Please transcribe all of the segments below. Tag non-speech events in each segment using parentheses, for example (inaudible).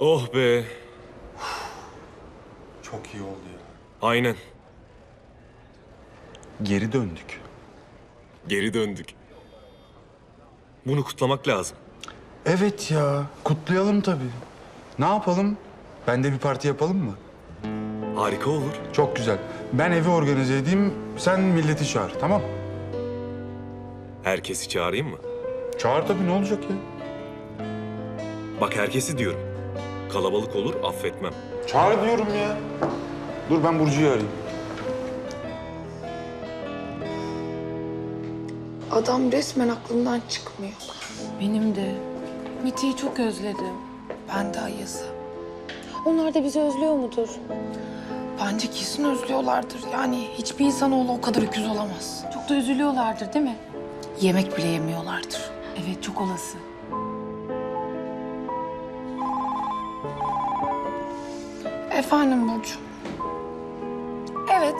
Oh be. Çok iyi oldu ya. Aynen. Geri döndük. Geri döndük. Bunu kutlamak lazım. Evet ya. Kutlayalım tabii. Ne yapalım? Ben de bir parti yapalım mı? Harika olur. Çok güzel. Ben evi organize edeyim, sen milleti çağır, tamam? Herkesi çağırayım mı? Çağır tabii, ne olacak ya? Bak herkesi diyorum. Kalabalık olur affetmem. Çağır diyorum ya. Dur ben Burcu'yu arayayım. Adam resmen aklımdan çıkmıyor. Benim de. Miti'yi çok özledim. Ben de Ayaz'ı. Onlar da bizi özlüyor mudur? Bence kesin özlüyorlardır. Yani hiçbir insanoğlu o kadar öküz olamaz. Çok da üzülüyorlardır değil mi? Yemek bile yemiyorlardır. Evet çok olası. Efendim Burcu. Evet.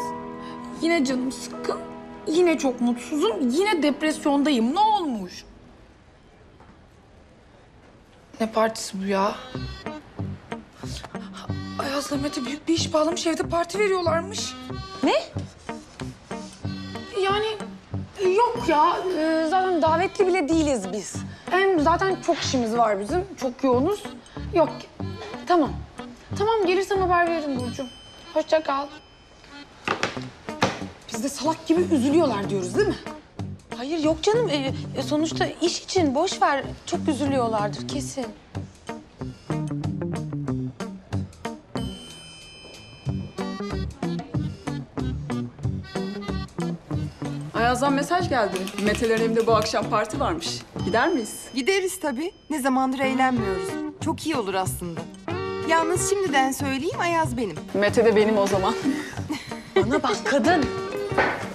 Yine canım sıkkın. Yine çok mutsuzum. Yine depresyondayım. Ne olmuş? Ne partisi bu ya? Ayaz'la Mete büyük bir iş bağlamış. Evde parti veriyorlarmış. Ne? Yani yok ya. Ee, zaten davetli bile değiliz biz. Hem zaten çok işimiz var bizim. Çok yoğunuz. Yok. Tamam. Tamam gelirsem haber veririm Burcu. Hoşça kal. Biz de salak gibi üzülüyorlar diyoruz değil mi? Hayır yok canım. Ee, e, sonuçta iş için boş ver. Çok üzülüyorlardır kesin. Ayaz'dan mesaj geldi. Mete'lerin evinde bu akşam parti varmış. Gider miyiz? Gideriz tabii. Ne zamandır eğlenmiyoruz. Çok iyi olur aslında. Yalnız şimdiden söyleyeyim Ayaz benim. Mete de benim o zaman. (laughs) Bana bak kadın.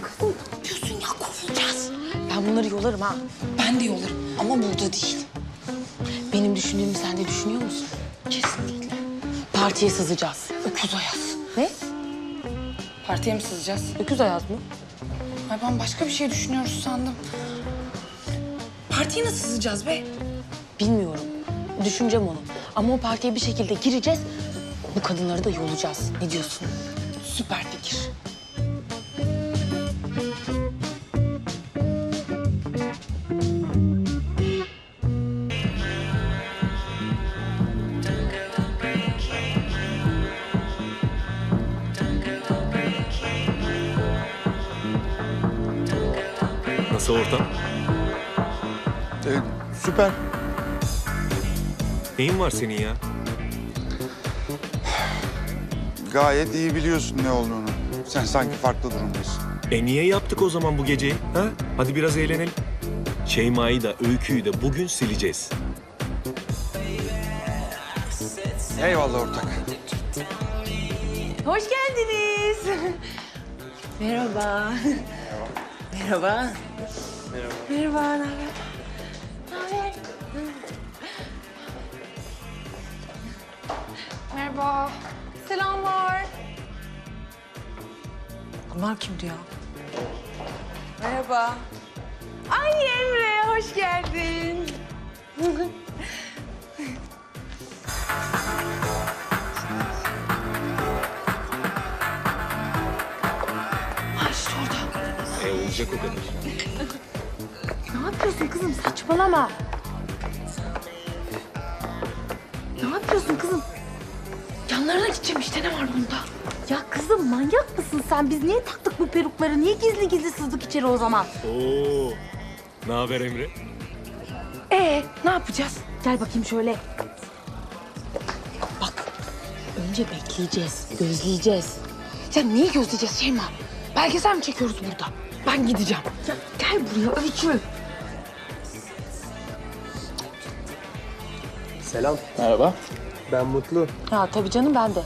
Kadın ne yapıyorsun ya kovulacağız. Ben bunları yolarım ha. Ben de yollarım ama burada değil. Benim düşündüğümü sen de düşünüyor musun? Kesinlikle. Partiye sızacağız. Öküz Ayaz. Ne? Partiye mi sızacağız? Öküz ayaz mı? Ay ben başka bir şey düşünüyoruz sandım. Partiye nasıl sızacağız be? Bilmiyorum. Düşüneceğim onu. Ama o partiye bir şekilde gireceğiz. Bu kadınları da yolacağız. Ne diyorsun? Süper fikir. Nasıl ortam? Ee, süper. Neyin var senin ya? Gayet iyi biliyorsun ne olduğunu. Sen sanki farklı durumdasın. E niye yaptık o zaman bu geceyi? Ha? Hadi biraz eğlenelim. Şeyma'yı da Öykü'yü de bugün sileceğiz. Eyvallah ortak. Hoş geldiniz. Merhaba. Merhaba. Merhaba. Merhaba. ne Merhaba. Selamlar. Bunlar kimdi ya? Merhaba. Ay Emre, hoş geldin. (laughs) Ay işte orada. E olacak o kadar. Ne yapıyorsun kızım? Saçmalama. Ne yapıyorsun kızım? Yanlarına gideceğim işte ne var bunda? Ya kızım manyak mısın sen? Biz niye taktık bu perukları? Niye gizli gizli sızdık içeri o zaman? Oo. Ne haber Emre? Ee ne yapacağız? Gel bakayım şöyle. Bak. Önce bekleyeceğiz, gözleyeceğiz. Ya neyi gözleyeceğiz Şeyma? Belgesel mi çekiyoruz burada? Ben gideceğim. Ya gel buraya Öykü. Selam. Merhaba. Ben Mutlu. Ha tabii canım ben de.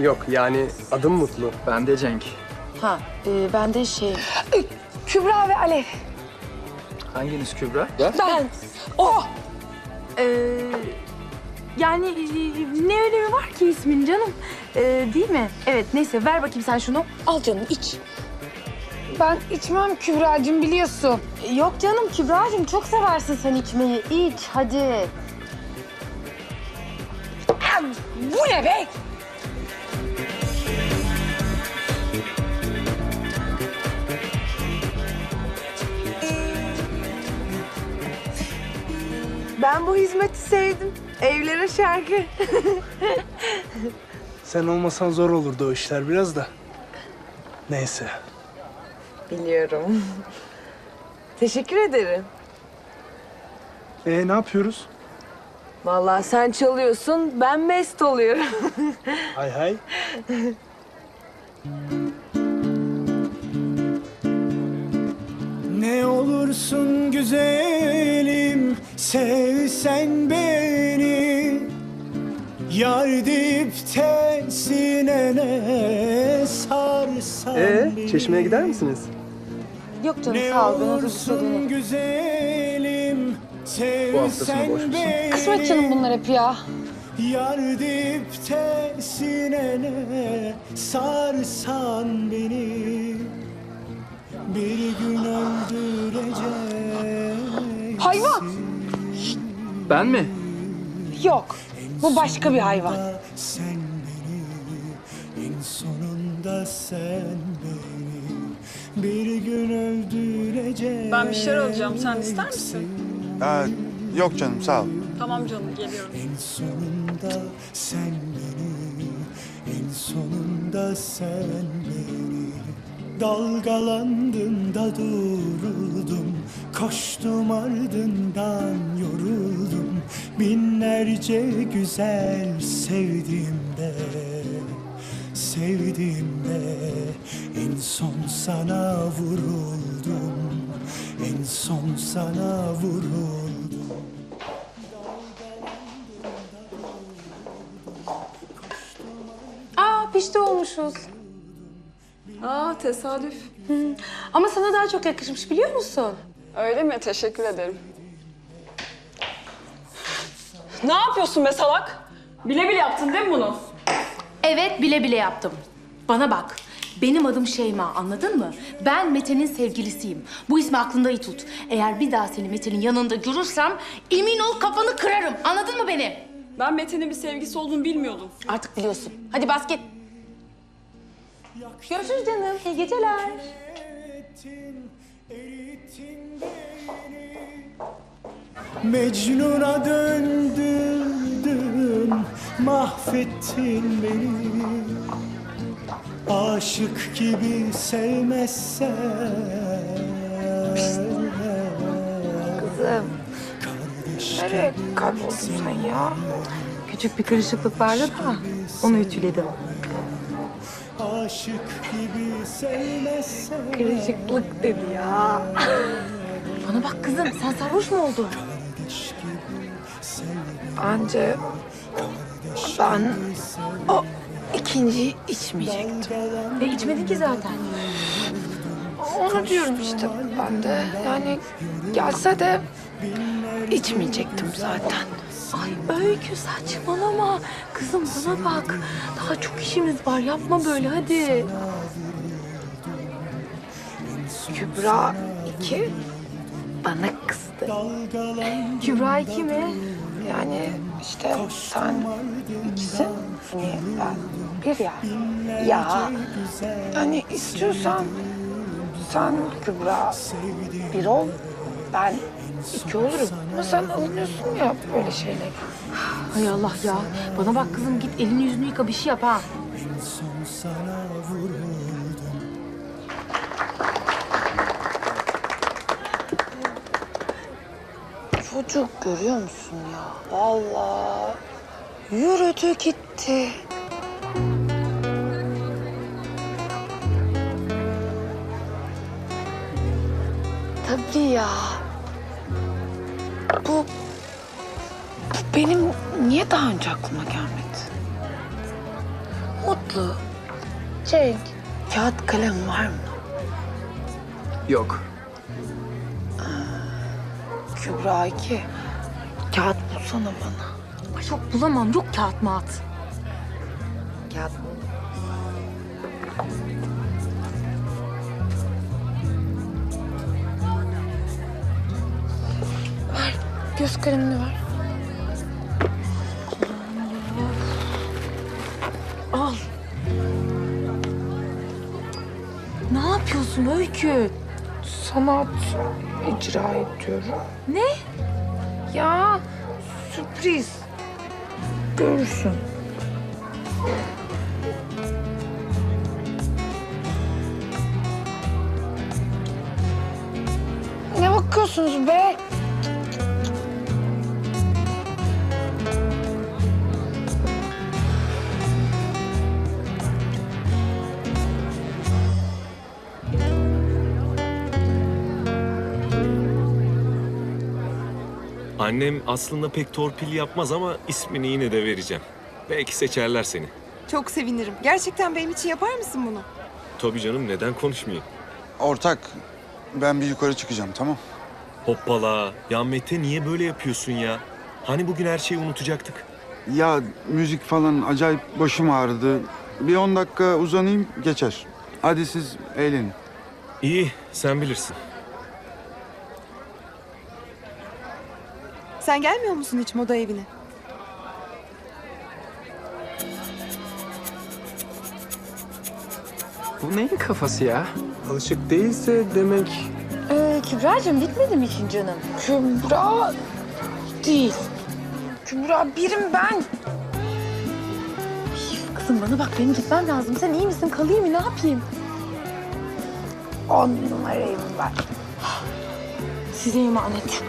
(laughs) Yok yani adım Mutlu. Ben de Cenk. Ha e, ben de şey... Kübra ve Alev. Hanginiz Kübra? Ben. Oh! Ee, yani e, ne önemi var ki ismin canım? Ee, değil mi? Evet neyse ver bakayım sen şunu. Al canım iç. Ben içmem Kübra'cığım biliyorsun. Yok canım Kübra'cığım çok seversin sen içmeyi. İç hadi. Anam bu ne be? Ben bu hizmeti sevdim. Evlere şarkı. (laughs) Sen olmasan zor olurdu o işler biraz da. Neyse. Biliyorum. (laughs) Teşekkür ederim. Ee ne yapıyoruz? Vallahi sen çalıyorsun, ben mest oluyorum. (laughs) Hay hay. Ne olursun güzelim, sevsen beni. Yar dip sinene sarsan Ee, çeşmeye gider misiniz? Yok canım sağ ol. Ben olursun otobüste güzelim, Bu hafta sonu sevsen boş musun? Kısmet canım bunlar hep ya. Yar dipte sinene sarsan beni Bir gün öldürecek Hayvan! Ben mi? Yok. Bu başka bir hayvan. Sen beni en sonunda sen beni Bir gün öldürecek Ben bir şeyler alacağım. Sen ister misin? Aa, yok canım sağ ol. Tamam canım geliyorum. En sonunda sen beni, en sonunda sen beni Dalgalandın da duruldum, koştum ardından yoruldum Binlerce güzel sevdiğimde, sevdiğimde En son sana vuruldum, en son sana vuruldum Aa pişti olmuşuz. Aa tesadüf. Ama sana daha çok yakışmış biliyor musun? Öyle mi? Teşekkür ederim. Ne yapıyorsun be salak? Bile bile yaptın değil mi bunu? Evet bile bile yaptım. Bana bak. Benim adım Şeyma anladın mı? Ben Mete'nin sevgilisiyim. Bu ismi aklında iyi tut. Eğer bir daha seni Mete'nin yanında görürsem emin ol kafanı kırarım. Anladın mı beni? Ben Mete'nin bir sevgisi olduğunu bilmiyordum. Artık biliyorsun. Hadi bas git. Görüşürüz canım. İyi geceler. Mecnun'a döndürdün, mahvettin beni Aşık gibi sevmezsen Kızım. Nereye kayboldun sen ya? Küçük bir karışıklık vardı da onu ütüledim. Aşık gibi sevmezsen Karışıklık dedi ya. Bana bak kızım sen sarhoş mu oldun? Bence ben o ikinciyi içmeyecektim. E içmedin ki zaten. Onu diyorum işte ben de. Yani gelse de içmeyecektim zaten. Ay Öykü saçmalama. Kızım bana bak. Daha çok işimiz var. Yapma böyle hadi. Kübra iki bana kızdı. Kübra iki mi? Yani işte sen ikisin, hani ben bir ya. Ya hani istiyorsan sen Kübra bir ol, ben iki olurum. Ama sen alınıyorsun ya böyle şeylere. Hay Allah ya. Bana bak kızım git elini yüzünü yıka bir şey yap ha. Çocuk görüyor musun ya? Vallahi yürüdü gitti. Tabii ya. Bu, bu benim niye daha önce aklıma gelmedi? Mutlu. Cenk. Kağıt kalem var mı? Yok. Kübra iki. Kağıt bulsana bana. Ay yok bulamam. Yok kağıt mağat. Kağıt Ver. göz kalemini ver. Al. Ne yapıyorsun Öykü? Sanat icra ediyorum. Ne? Ya sürpriz. Görürsün. Ne bakıyorsunuz be? Annem aslında pek torpil yapmaz ama ismini yine de vereceğim. Belki seçerler seni. Çok sevinirim. Gerçekten benim için yapar mısın bunu? Tabii canım neden konuşmayayım? Ortak, ben bir yukarı çıkacağım tamam? Hoppala. Ya Mete niye böyle yapıyorsun ya? Hani bugün her şeyi unutacaktık? Ya müzik falan acayip başım ağrıdı. Bir 10 dakika uzanayım geçer. Hadi siz eğlenin. İyi, sen bilirsin. Sen gelmiyor musun hiç moda evine? Bu neyin kafası ya? Alışık değilse demek... Ee, Kübra'cığım bitmedi mi işin canım? Kübra değil. Kübra birim ben. Kızım bana bak benim gitmem lazım. Sen iyi misin? Kalayım mı? Ne yapayım? On numarayım ben. Size emanet.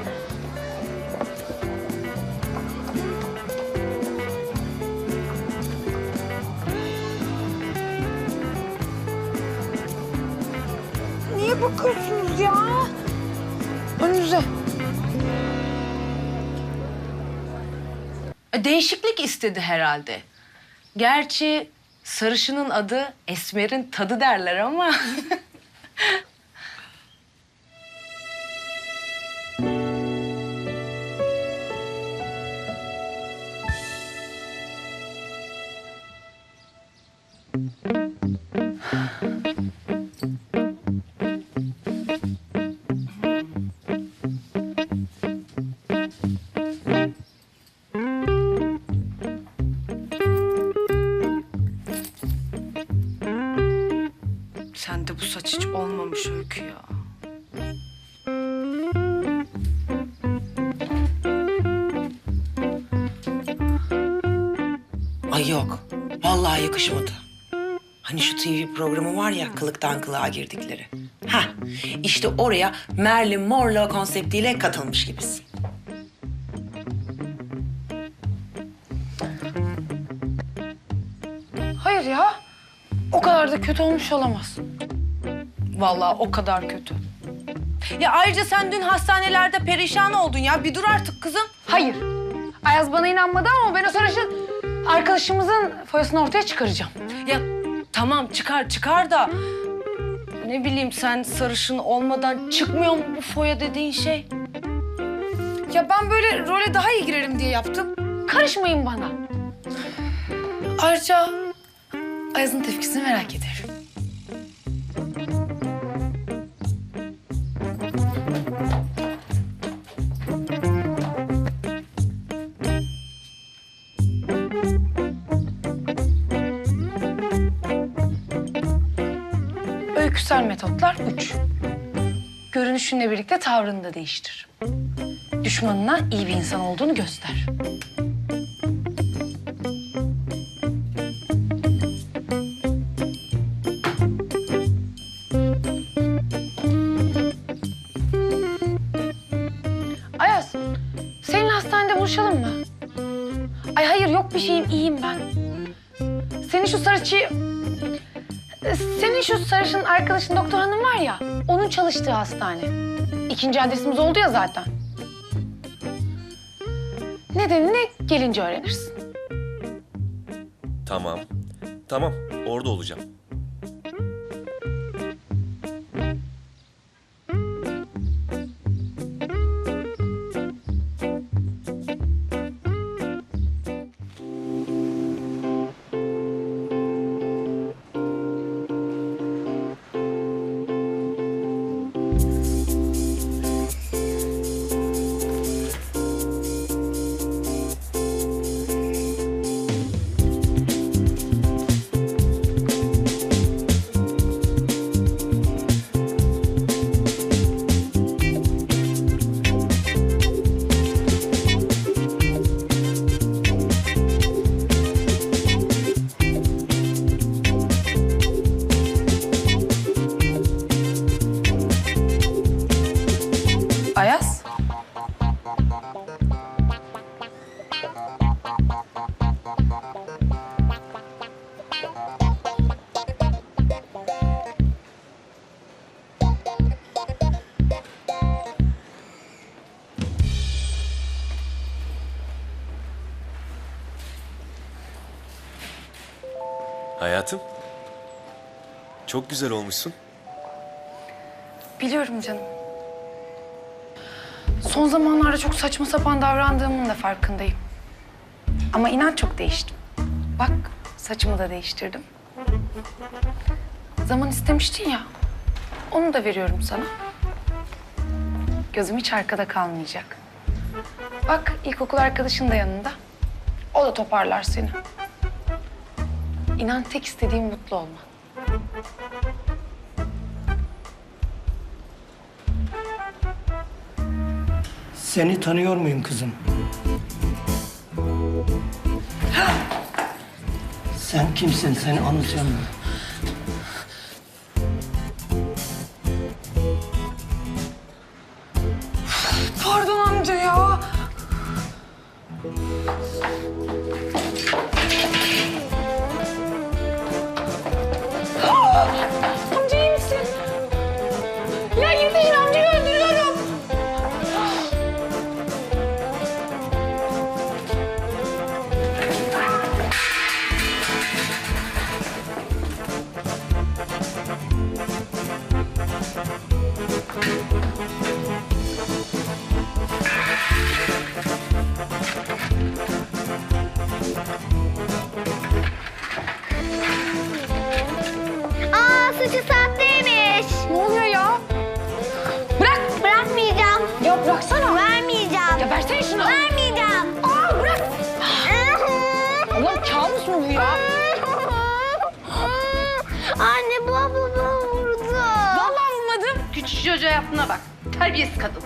Değişiklik istedi herhalde. Gerçi sarışının adı Esmer'in tadı derler ama. (laughs) Sen de bu saç hiç olmamış Öykü ya. Ay yok. Vallahi yakışmadı. Hani şu TV programı var ya kılıktan kılığa girdikleri. Ha, işte oraya Marilyn Monroe konseptiyle katılmış gibisin. Hayır ya. O kadar da kötü olmuş olamaz. Vallahi o kadar kötü. Ya ayrıca sen dün hastanelerde perişan oldun ya. Bir dur artık kızım. Hayır. Ayaz bana inanmadı ama ben o sarışın arkadaşımızın foyasını ortaya çıkaracağım. Ya tamam çıkar çıkar da... Ne bileyim sen sarışın olmadan çıkmıyor mu bu foya dediğin şey? Ya ben böyle role daha iyi girerim diye yaptım. Karışmayın bana. Ayrıca Ayaz'ın tepkisini merak ederim. Öyküsel metotlar üç. Görünüşünle birlikte tavrını da değiştir. Düşmanına iyi bir insan olduğunu göster. Arkadaşın doktor hanım var ya, onun çalıştığı hastane. İkinci adresimiz oldu ya zaten. Nedenini gelince öğrenirsin. Tamam. Tamam, orada olacağım. Hayatım. Çok güzel olmuşsun. Biliyorum canım. Son zamanlarda çok saçma sapan davrandığımın da farkındayım. Ama inan çok değiştim. Bak saçımı da değiştirdim. Zaman istemiştin ya. Onu da veriyorum sana. Gözüm hiç arkada kalmayacak. Bak ilkokul arkadaşın da yanında. O da toparlar seni. İnan tek istediğim mutlu olman. Seni tanıyor muyum kızım? Sen kimsin? Seni anlatacağım çocuğa yaptığına bak. Terbiyesiz kadın.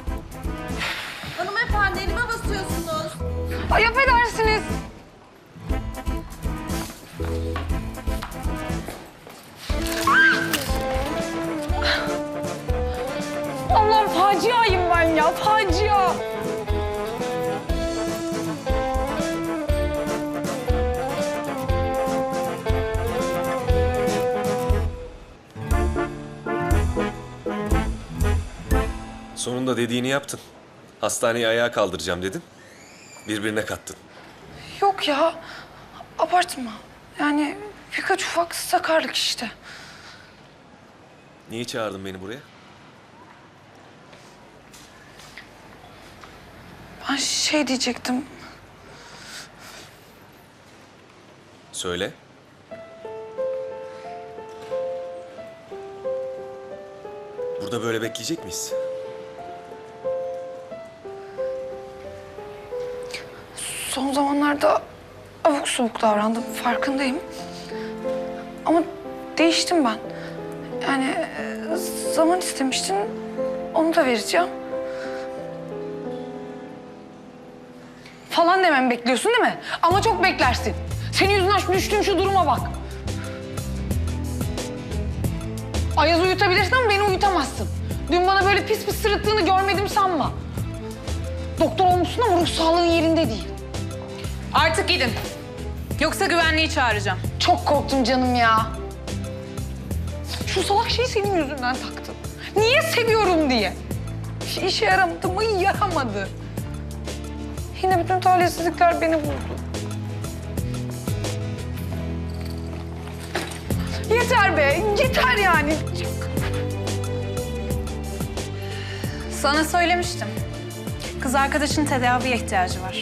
Hanımefendi elime basıyorsunuz. Ay affedersiniz. Allah'ım faciayım ben ya, facia. Sonunda dediğini yaptın. Hastaneyi ayağa kaldıracağım dedin. Birbirine kattın. Yok ya, abartma. Yani birkaç ufak sakarlık işte. Niye çağırdın beni buraya? Ben şey diyecektim. Söyle. Burada böyle bekleyecek miyiz? Son zamanlarda abuk subuk davrandım, farkındayım. Ama değiştim ben. Yani e, zaman istemiştin, onu da vereceğim. Falan demem bekliyorsun değil mi? Ama çok beklersin. Senin yüzünden şu düştüğüm şu duruma bak. Ayaz'ı uyutabilirsin ama beni uyutamazsın. Dün bana böyle pis pis sırıttığını görmedim sanma. Doktor olmuşsun ama ruh sağlığın yerinde değil. Artık gidin. Yoksa güvenliği çağıracağım. Çok korktum canım ya. Şu salak şeyi senin yüzünden taktım. Niye seviyorum diye. İş- İşe yaramadı mı? Yaramadı. Yine bütün talihsizlikler beni buldu. Yeter be, yeter yani. Sana söylemiştim. Kız arkadaşın tedaviye ihtiyacı var.